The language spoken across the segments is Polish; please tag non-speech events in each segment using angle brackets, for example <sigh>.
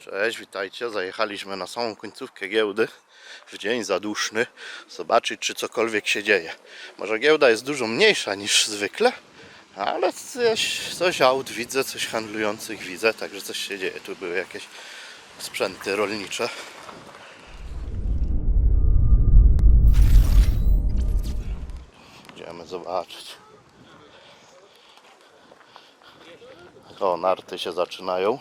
Cześć, witajcie. Zajechaliśmy na samą końcówkę giełdy w dzień zaduszny. Zobaczyć, czy cokolwiek się dzieje. Może giełda jest dużo mniejsza niż zwykle, ale coś, coś aut widzę, coś handlujących widzę, także coś się dzieje. Tu były jakieś sprzęty rolnicze. Idziemy zobaczyć. O, narty się zaczynają.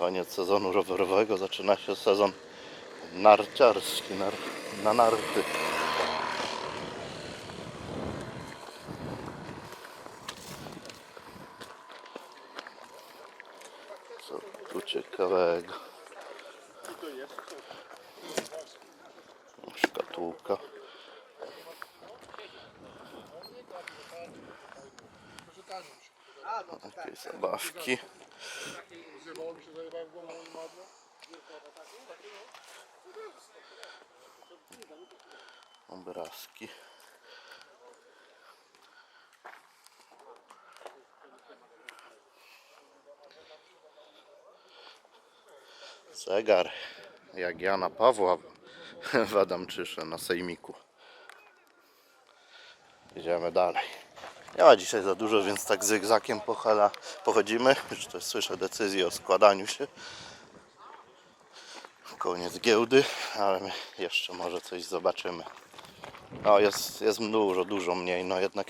Koniec sezonu rowerowego, zaczyna się sezon narciarski, nar, na narty. Co tu ciekawego? Szkatułka. Jakieś zabawki. Obrazki. Zegar jak Jana Pawła w Adamczysze na sejmiku. Idziemy dalej. Nie ma dzisiaj za dużo, więc tak zygzakiem pochala, pochodzimy. <laughs> Już też słyszę decyzję o składaniu się. Koniec giełdy, ale my jeszcze może coś zobaczymy. No jest, jest dużo, dużo mniej, no jednak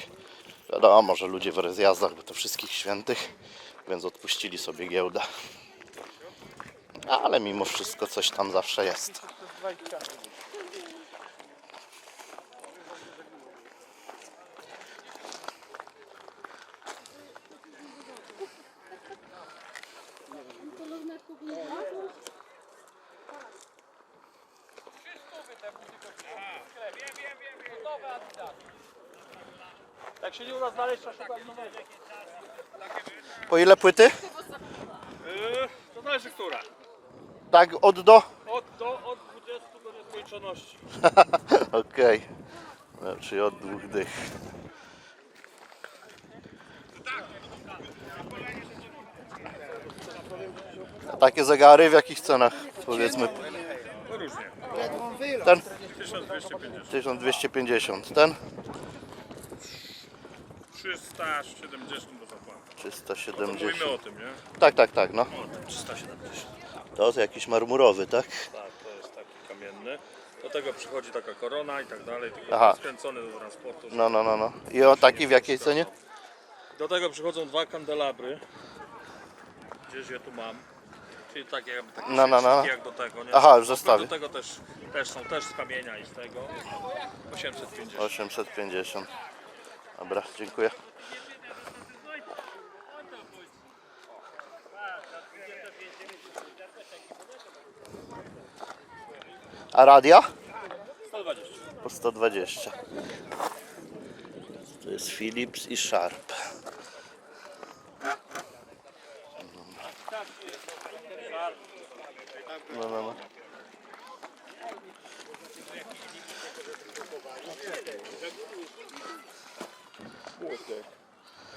wiadomo, że ludzie w rozjazdach, bo to wszystkich świętych, więc odpuścili sobie giełdę. Ale mimo wszystko coś tam zawsze jest. Jak się nie uda znaleźć, trzeba szukać nowego. Po ile płyty? Yy, to zależy która. Tak od do? Od, do, od 20 do nieskończoności. <laughs> Okej. No, Czyli od dwóch dych. A takie zegary w jakich cenach? Powiedzmy No różnie. ten 1250. 1250, ten 370 do zapłaty. Mówimy 370. o tym, nie? Tak, tak, tak, no. O tym 370. To jest jakiś marmurowy, tak? Tak, to jest taki kamienny. Do tego przychodzi taka korona i tak dalej, tylko Aha. skręcony do transportu. No, no, no, no. I o taki w jakiej cenie? Do tego przychodzą dwa kandelabry. Gdzieś je tu mam. Czyli takie, jakby takie No, no, no. świeczniki jak do tego, nie? Aha, już zestawie. Do tego też, też są też z kamienia i z tego. 850. 850. Dobra, dziękuję. A radia? 120. Po 120. To jest Philips i Sharp. No, no, no.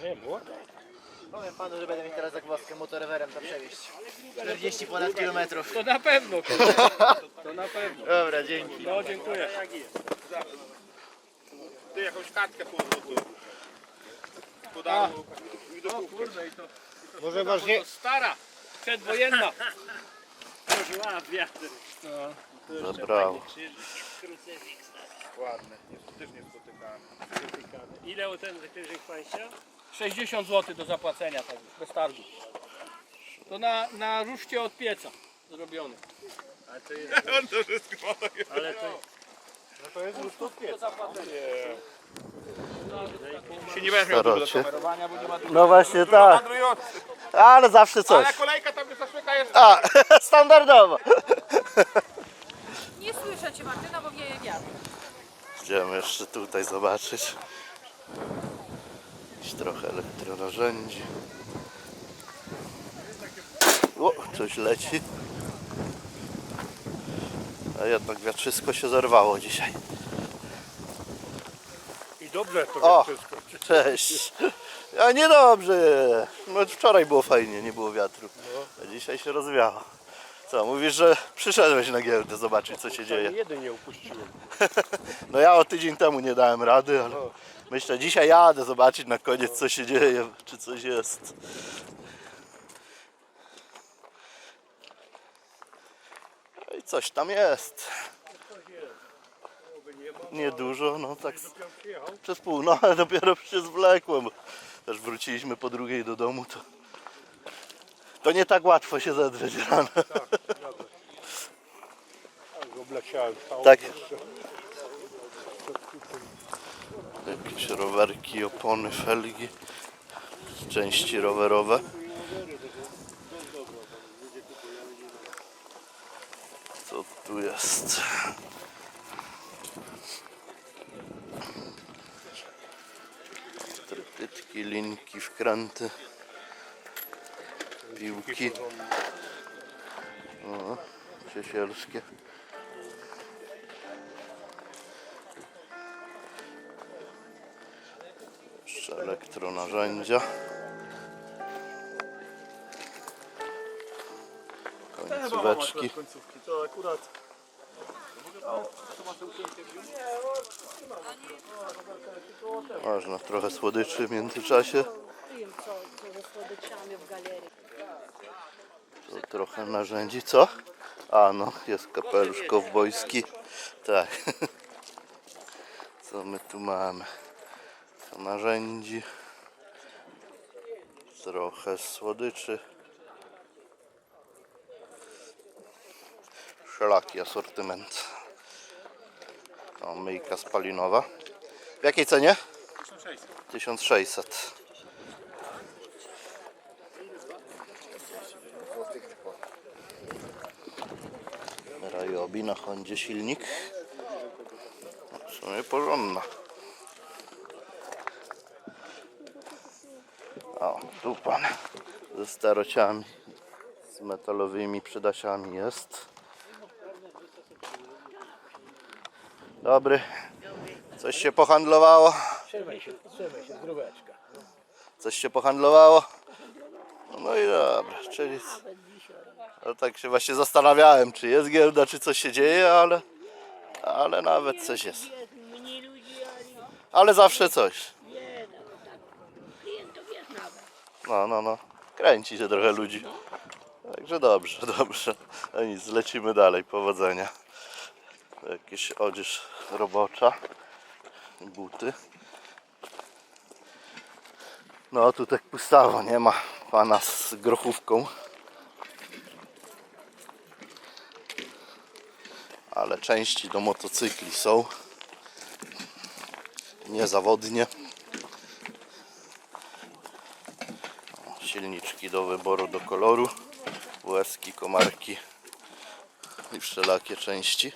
Nie, młoda. Powiem panu, że będę mieć teraz zagwozdkę motorowerem tam przewieźć. 40 ponad kilometrów. To na pewno. <laughs> To na pewno. Dobra, dzięki. No dziękuję. Ty jakąś kartkę po tu. Podaną. Może masz nie... Stara, przedwojenna. Zabrało. Ładne. Nie, też nie spotykałem. Ile ten krzyżyk państwa? 60 zł do zapłacenia, tak bez targu. To na, na ruszcie od pieca zrobiony. A to jest, <laughs> On to wszystko ma takie. ale to Się nie będziesz miał dużo do Starocie. kamerowania, bo nie ma. No właśnie tak, ale zawsze coś. Ale kolejka tam do zaszłyka jest. A, <laughs> standardowo. Nie słyszę Cię Martyna, bo wieje wiatr. Idziemy jeszcze tutaj zobaczyć. Trochę elektronarzędzi. O, coś leci. A jednak wiatrzysko się zerwało dzisiaj. i dobrze to O, cześć. A niedobrze. No, wczoraj było fajnie, nie było wiatru. A dzisiaj się rozwiało. Co, mówisz, że przyszedłeś na giełdę zobaczyć co się dzieje. Jeden nie upuściłem. <laughs> No ja o tydzień temu nie dałem rady, ale myślę, dzisiaj jadę zobaczyć na koniec co się dzieje, czy coś jest. No i coś tam jest. Niedużo, no tak z- przez pół, no ale dopiero się zwlekłem. Też wróciliśmy po drugiej do domu, to, to nie tak łatwo się zedrzeć rano. Obleciałem całą Tak. Jakieś rowerki, opony, felgi, części rowerowe. Co tu jest? Trytytki, linki, wkręty, piłki. O, ciesielskie. Elektronarzędzia. Końcóweczki. To akurat Można trochę słodyczy w międzyczasie. Trochę narzędzi. Co? A no, jest kapelusz kowbojski. Tak. <laughs> Co my tu mamy? Narzędzi. Trochę słodyczy. Wszelaki asortyment. O, myjka spalinowa. W jakiej cenie? 1600. Rajobi na Hondzie silnik. W sumie porządna. O, tu pan ze starociami, z metalowymi przydasiami jest. Dobry. Coś się pohandlowało? trzymaj się, trzymaj się, zdróweczka. Coś się pohandlowało? No i dobra, czyli... No tak się właśnie zastanawiałem, czy jest giełda, czy coś się dzieje, ale... Ale nawet coś jest. Mniej ludzi, ale Ale zawsze coś. nie, no tak. Klientów jest nawet. No, no, no. Kręci się trochę ludzi. Także dobrze, <laughs> dobrze. No nic, lecimy dalej. Powodzenia. Jakieś odzież robocza. Buty. No tu tak nie ma pana z grochówką. Ale części do motocykli są. Niezawodnie. Do wyboru, do koloru, łezki, komarki i wszelakie części.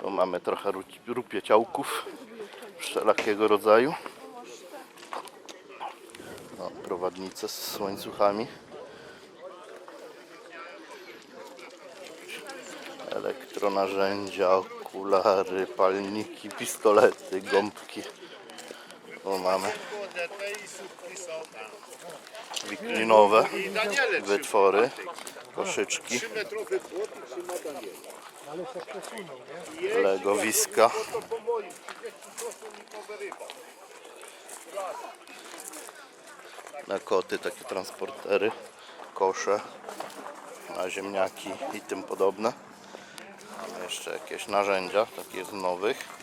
Tu mamy trochę ru- rupieciałków wszelakiego rodzaju. O, prowadnice z łańcuchami. Elektronarzędzia, okulary, palniki, pistolety, gąbki. Tu mamy wiklinowe wytwory, koszyczki, legowiska. Na koty takie transportery, kosze, na ziemniaki i tym podobne. Mamy jeszcze jakieś narzędzia, takie z nowych.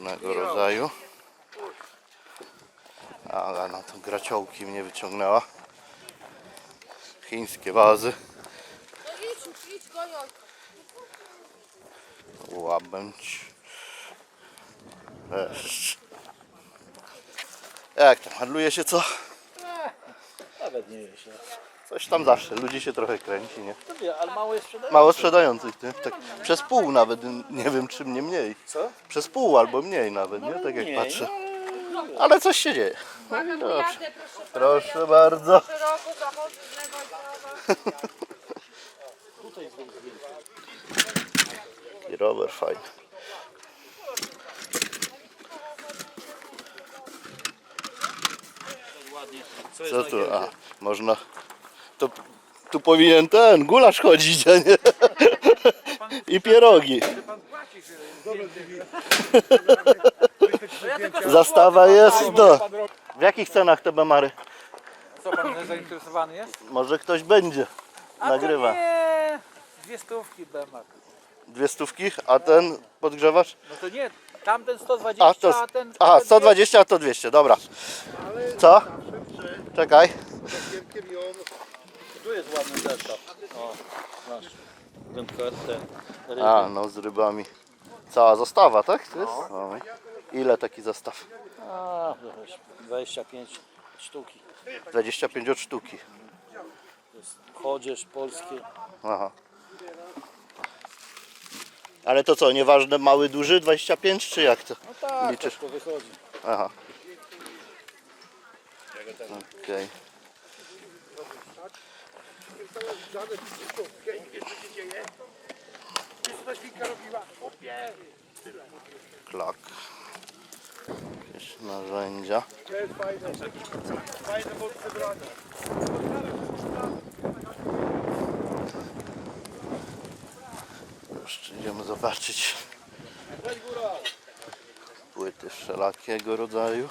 Różnego rodzaju. Ale na to graciołki mnie wyciągnęła. Chińskie wazy. Łabędź. Też. Jak tam, handluje się co? Nawet nie no. Coś tam zawsze, ludzi się trochę kręci, nie? To wie, ale mało jest sprzedane. Mało sprzedających, nie? Tak przez pół nawet, nie wiem czy mnie mniej. Co? Przez pół albo mniej nawet, nie? Tak jak patrzę. Ale coś się dzieje. Dobrze. Proszę bardzo. I <laughs> rower fajny. Co tu? A, można. To tu powinien ten gulasz chodzić, a nie. <laughs> I pierogi. Zastawa jest. No. W jakich cenach te bemary? Co pan zainteresowany jest? Może ktoś będzie. Nagrywa. A nie, dwie stówki Bemak. Dwie stówki, a ten podgrzewacz? No to nie, tamten 120, A a, to. ten... Aha, ten 120, a to 200, dobra. Co? Czekaj. Tu jest ładny zestaw. O, masz. Dębkowate. A, no z rybami. Cała zastawa, tak? To jest? O. Ile taki zestaw? A, weź, 25 sztuki. 25 od sztuki. Chodzież polskie. Aha. Ale to co, nieważne mały, duży, 25 czy jak to? No tak, Liczysz? to wychodzi. Aha. Okej. Klak. Jakieś narzędzia. Jeszcze idziemy zobaczyć płyty wszelakiego rodzaju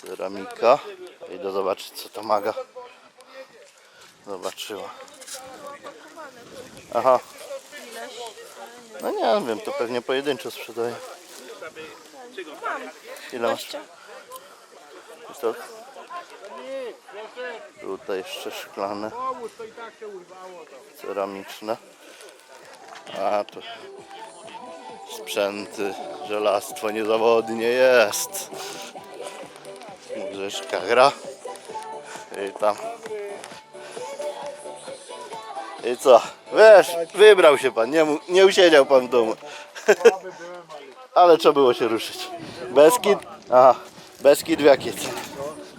ceramika idę zobaczyć co to maga. Zobaczyła. Aha. No nie wiem to pewnie pojedynczo sprzedaje ile masz? To? tutaj jeszcze szklane. Ceramiczne. A tu sprzęty, żelastwo niezawodnie jest. Muzyczka gra. I tam. I co? Wiesz, wybrał się pan, nie, nie usiedział pan w domu. <laughs> Ale trzeba było się ruszyć. Beskid? Aha, Beskid w jakie ceny?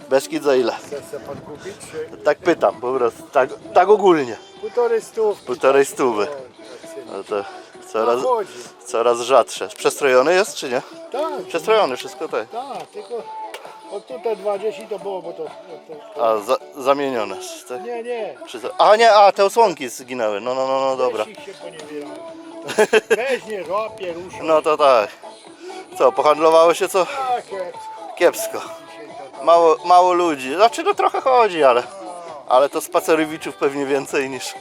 Beskid za ile? Chce pan kupić? Czy Tak pytam po prostu, tak, tak ogólnie. półtorej stówki? Półtorej stówy. No to coraz, Chodzi. coraz rzadsze. Przestrojony jest czy nie? Tak, Przestrojony, wszystko tak. tak, tylko od tutaj 20 to było, bo to... to, to A, za, zamienione. Tak? nie, nie. Czy to, a nie, a te osłonki zginęły. No, no, no, no dobra. Weź ich się poniewierają. Weź nie łapie, rusza. No to tak. Co, pohandlowało się co? Tak, Kiepsko. Mało, mało ludzi. Znaczy no trochę chodzi, ale, ale to spacerowiczów pewnie więcej niż.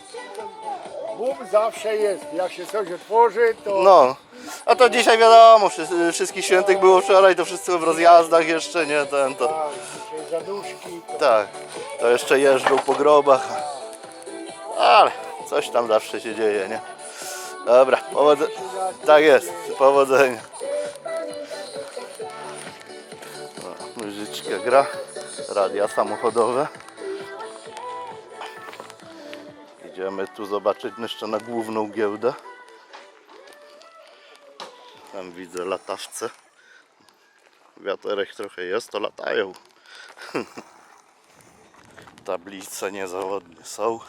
Boom zawsze jest. Jak się coś otworzy, to... No. A to dzisiaj wiadomo, wszy- wszystkich świętych było wczoraj, to wszyscy w rozjazdach jeszcze nie ten to. Tak, zaduszki, to... Tak. To jeszcze jeżdżą po grobach. Ale coś tam zawsze się dzieje, nie? Dobra, powodze... tak jest, powodzenia. O, Muzyczka gra, radia samochodowe. Idziemy tu zobaczyć jeszcze na główną giełdę. Tam widzę latawce. Wiaterek trochę jest, to latają. <laughs> Tablice niezawodnie są.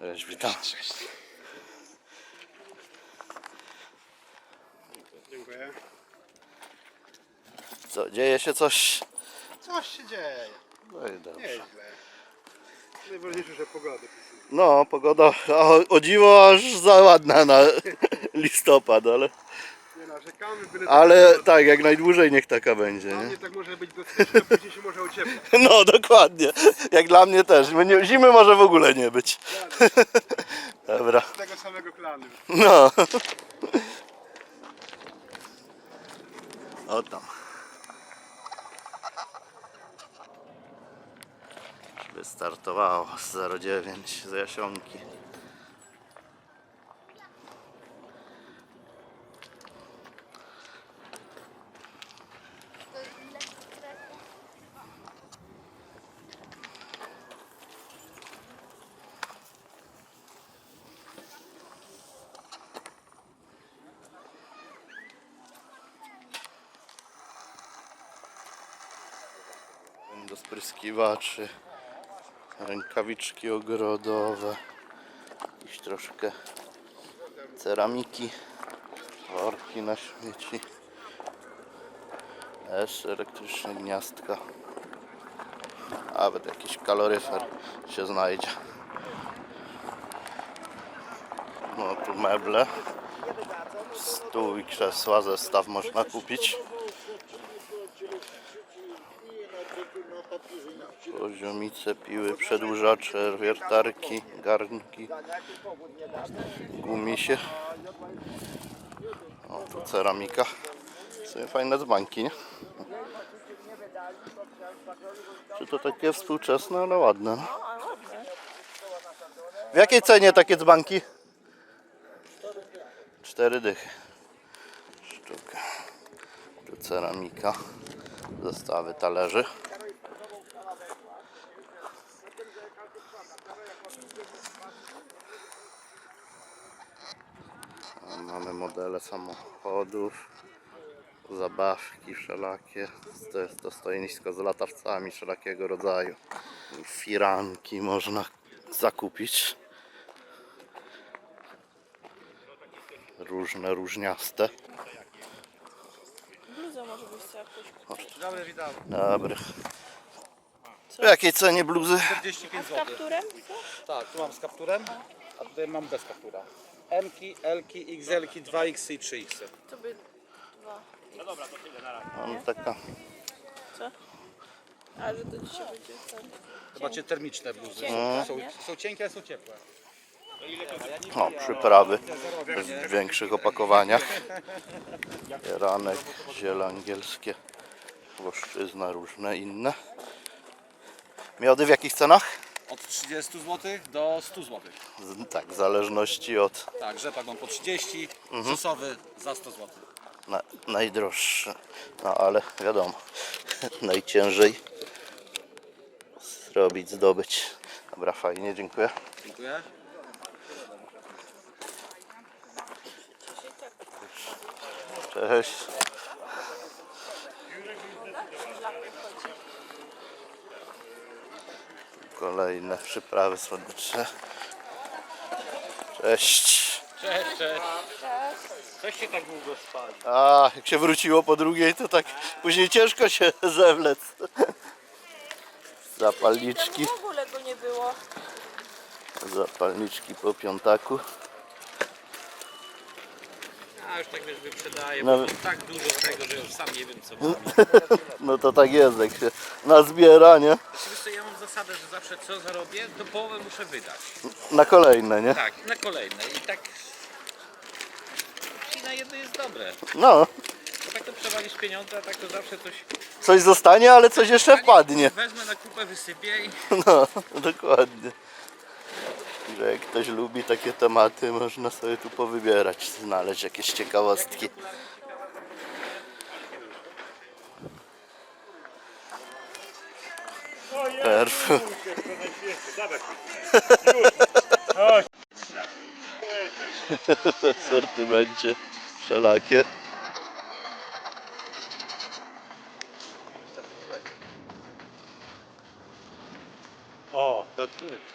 Cześć, witam. Dziękuję. Co, dzieje się coś? Coś się dzieje. No i dobrze. Nieźle. Najważniejsze, że pogoda. No, pogoda o, o dziwo aż za ładna na <laughs> listopad, ale, narzekamy, byle ale tak, jak najdłużej niech taka będzie, Dla nie? mnie tak może być bezpieczne, później się może ociepla. <laughs> No, dokładnie. Jak dla mnie też. Nie- Zimy może w ogóle nie być. <laughs> Dobra. Z tego samego klanu. No. <laughs> O tam. Wystartowało z 09 z Jasionki. Rozpryskiwaczy, rękawiczki ogrodowe, jakieś troszkę ceramiki, worki na śmieci, też elektryczne gniazdka, nawet jakiś kaloryfer się znajdzie. No tu meble, stół i krzesła, zestaw można kupić. Poziomice, piły, przedłużacze, wiertarki, garnki, gumisie. O, tu ceramika. Są fajne dzbanki, nie? Czy to takie współczesne, ale ładne. No? W jakiej cenie takie dzbanki? Cztery dychy. Sztuka. Tu ceramika. Zestawy talerzy. Mamy modele samochodów, zabawki wszelakie. To jest to stoisko z latawcami wszelakiego rodzaju. Firanki można zakupić. Różne, różniaste. Bluza może być jakoś. Dobry, witam. Dobry. W jakiej cenie bluzy? 45 Z zł. kapturem? Tak, tu mam z kapturem, a tutaj mam bez kaptura. M-ki, L-ki, XL-ki, 2X i 3X. To by dwa. Mam taka A że to dzisiaj będzie ten. Zobaczcie termiczne bluzy. Cienkie, Są, nie? są cienkie, ale są ciepłe. o, przyprawy w większych opakowaniach. Ranek, ziele angielskie, włoszczyzna, różne inne. Miody w jakich cenach? Od 30 zł do 100 zł. Z- Tak, w zależności od Tak, rzepak mam po 30, sosowy za 100 zł. na, najdroższe. No ale wiadomo, <laughs> najciężej zrobić, zdobyć. Dobra, fajnie, dziękuję. Dziękuję. Cześć. Kolejne przyprawy słodyczne. Cześć. Cześć, cześć. Coś się tak długo spali. A, jak się wróciło po drugiej, to tak później ciężko się <laughs> zewlec. Zapalniczki, W ogóle go nie było. zapalniczki po piątaku. A już tak wiesz, wyprzedaję, No. mam tak dużo tego, że już sam nie wiem co mam. <laughs> No to tak jest, jak się nazbiera, nie? Co, ja mam zasadę, że zawsze co zarobię, to połowę muszę wydać. Na kolejne, nie? Tak, na kolejne i tak... I na jedno jest dobre. No, Bo tak to przewalisz pieniądze, a tak to zawsze coś... coś zostanie, ale coś jeszcze wpadnie. Wezmę na kupę, wysypię i... <laughs> No, dokładnie. Że jak ktoś lubi takie tematy, można sobie tu powybierać, znaleźć jakieś ciekawostki. Perfum. <laughs> W asortymencie wszelakie. O, to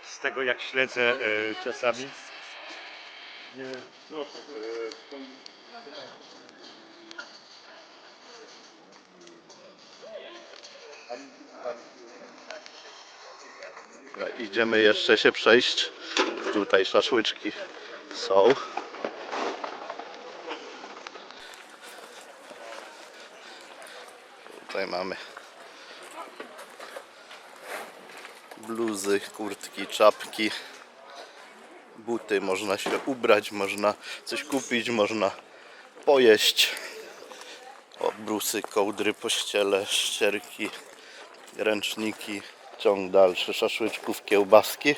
z tego jak śledzę e, czasami. Nie, no, e, to, Idziemy jeszcze się przejść. Tutaj szaszłyczki są. Tutaj mamy bluzy, kurtki, czapki, buty. Można się ubrać, można coś kupić, można pojeść. Obrusy, kołdry, pościele, ścierki, ręczniki, ciąg dalszy szaszłyczków, kiełbaski.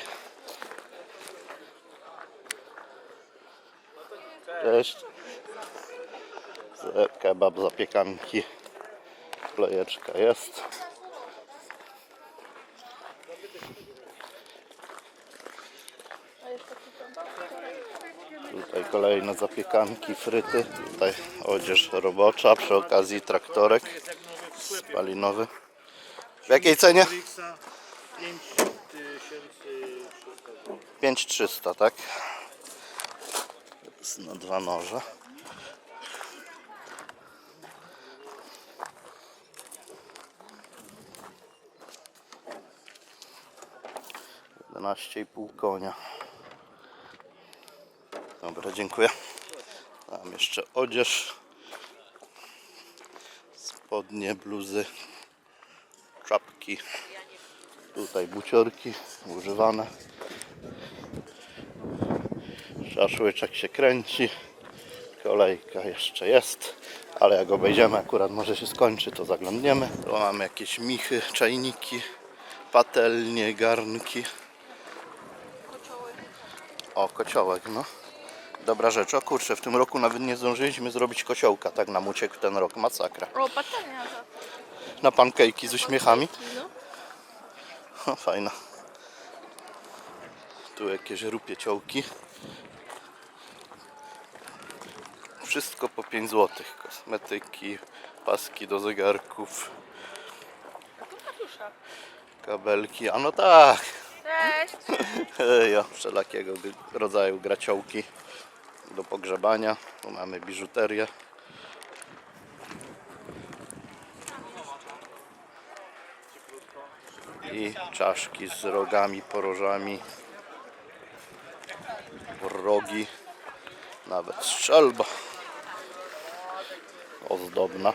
Cześć. Kebab, zapiekanki, klejeczka jest. Tutaj kolejne zapiekanki, fryty. Tutaj odzież robocza, przy okazji traktorek spalinowy. W jakiej cenie? 5300 5300, tak? Na dwa noże. I pół konia. Dobra, dziękuję. Mam jeszcze odzież. Spodnie, bluzy, czapki. Tutaj buciorki używane. Szaszłyczek się kręci. Kolejka jeszcze jest, ale jak obejdziemy, akurat może się skończy, to zaglądniemy. Tu mamy jakieś michy, czajniki, patelnie, garnki. O, kociołek, no. Dobra rzecz. O kurczę, w tym roku nawet nie zdążyliśmy zrobić kociołka. Tak nam uciekł ten rok. Masakra. O, patelnia Na pankejki z uśmiechami. no. Fajna. Tu jakieś rupie ciołki. Wszystko po 5 zł. Kosmetyki, paski do zegarków, kabelki. A no tak. Cześć. <laughs> Ja, wszelakiego rodzaju graciołki do pogrzebania. Tu mamy biżuterię. I czaszki z rogami, porożami. Rogi. Nawet strzelba. Ozdobna.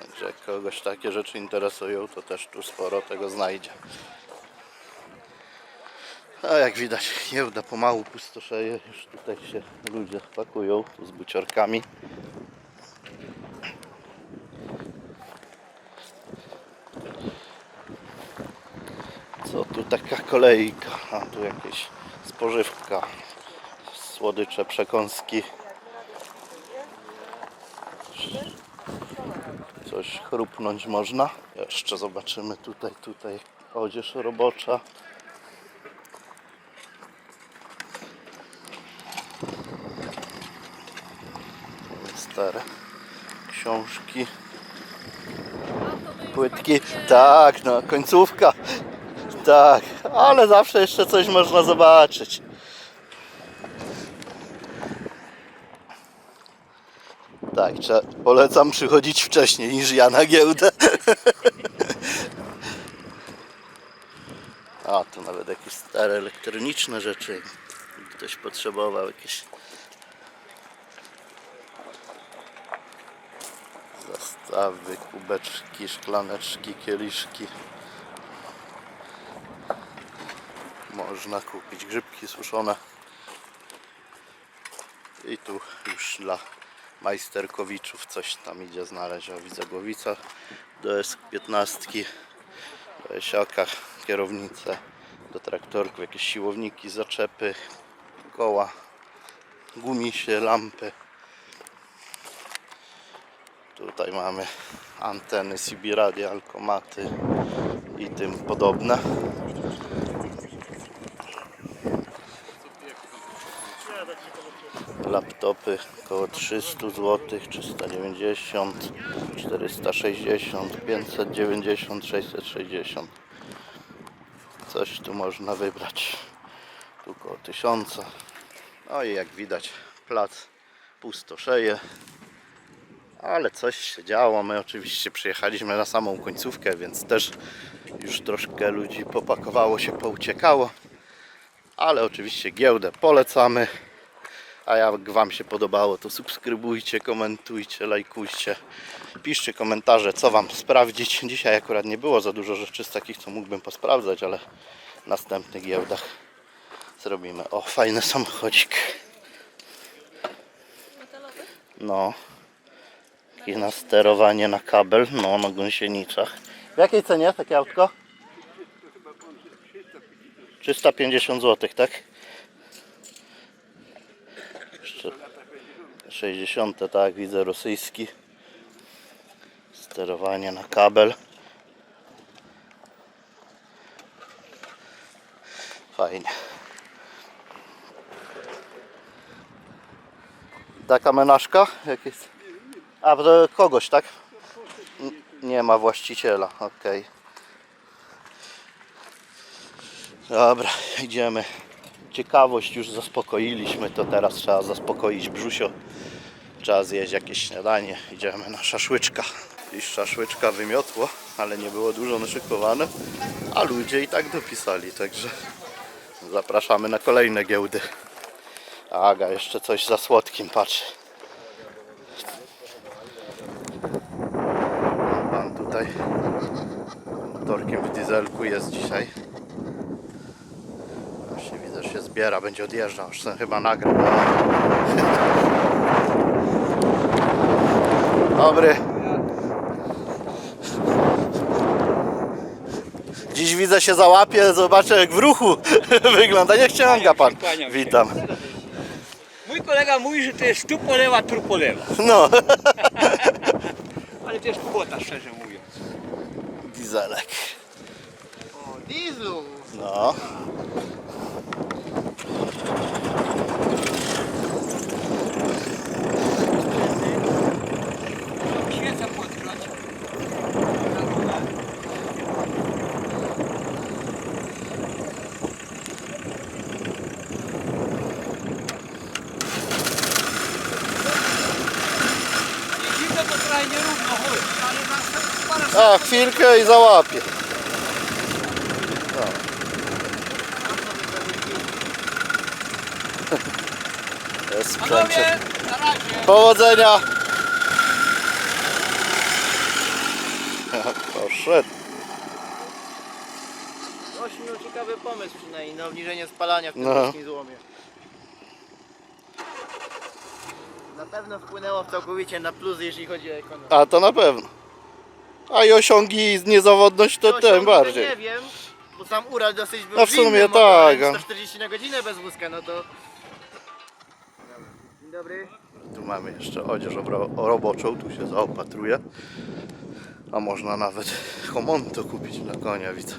Także kogoś takie rzeczy interesują, to też tu sporo tego znajdzie. A jak widać, giełda pomału pustoszeje. Już tutaj się ludzie pakują z buciorkami. Co tu taka kolejka? A tu jakieś spożywka, słodycze, przekąski. coś chrupnąć można. Jeszcze zobaczymy tutaj, tutaj odzież robocza. Stare książki. Płytki. Tak, no końcówka. Tak, ale zawsze jeszcze coś można zobaczyć. Tak, polecam przychodzić wcześniej niż ja na giełdę. <laughs> A, tu nawet jakieś stare elektroniczne rzeczy. Ktoś potrzebował jakieś kubeczki, szklaneczki, kieliszki. Można kupić grzybki suszone. I tu już dla majsterkowiczów coś tam idzie znaleźć. Widzę głowica do S15, do Esiaka, kierownicę do traktorków, jakieś siłowniki, zaczepy, koła, gumisie, lampy. Tutaj mamy anteny CB radio, alkomaty i tym podobne. laptopy około 300 zł, 390, 460, 590, 660. Coś tu można wybrać. Tu około 1000. No i jak widać plac pustoszeje. Ale coś się działo. My oczywiście przyjechaliśmy na samą końcówkę, więc też już troszkę ludzi popakowało się, pouciekało. Ale oczywiście giełdę polecamy. A jak Wam się podobało, to subskrybujcie, komentujcie, lajkujcie. Piszcie komentarze, co Wam sprawdzić. Dzisiaj akurat nie było za dużo rzeczy z takich, co mógłbym posprawdzać, ale w następnych giełdach zrobimy. O, fajny samochodzik. No. I na sterowanie na kabel, no na gąsienicach. W jakiej cenie takie autko? 350 zł, tak? Jeszcze 60, tak, widzę rosyjski. Sterowanie na kabel. Fajnie. Taka menażka? Jakieś... A, to kogoś, tak? Nie ma właściciela, okej. Dobra, idziemy. Ciekawość już zaspokoiliśmy, to teraz trzeba zaspokoić brzusio. Trzeba zjeść jakieś śniadanie. Idziemy na szaszłyczka. I szaszłyczka wymiotło, ale nie było dużo naszykowane, a ludzie i tak dopisali, także zapraszamy na kolejne giełdy. Aga jeszcze coś za słodkim patrzy. Pan tutaj motorkiem w dieselku jest dzisiaj. Właśnie widzę, że się zbiera, będzie odjeżdżał. Już ten chyba nagrał. Dobry. Dziś widzę się załapie, zobaczę jak w ruchu <laughs> wygląda. Niech ściąga pan. Witam. Mój kolega mówi, że to jest tu polewa, tu polewa. No, <laughs> Ale to jest kubota, szczerze mówiąc. dieselek. O, dieslu! No. Świeca podgrać. Zimno to trochę nierówno chodzi, ale na parę A, chwilkę i załapie. No. Jest <laughs> sprzęcie. Powodzenia! <laughs> Poszedł. Ktoś miał ciekawy pomysł przynajmniej na obniżenie spalania w tym No. polskim złomie. Na pewno wpłynęło całkowicie na plus, jeśli chodzi o ekonomię. A to na pewno. A i osiągi niezawodność to No, tym osiągi bardziej. Nie wiem, bo sam Ural dosyć był No w sumie zwinnym tak, motorem, a- 140 na godzinę bez wózka, no to... Dzień dobry. Tu mamy jeszcze odzież obro- roboczą, tu się zaopatruje. A można nawet homonto kupić dla konia, widzę.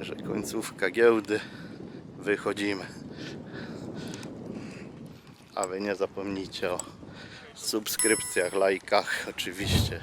Że końcówka giełdy, wychodzimy. A wy nie zapomnijcie o subskrypcjach, lajkach, oczywiście.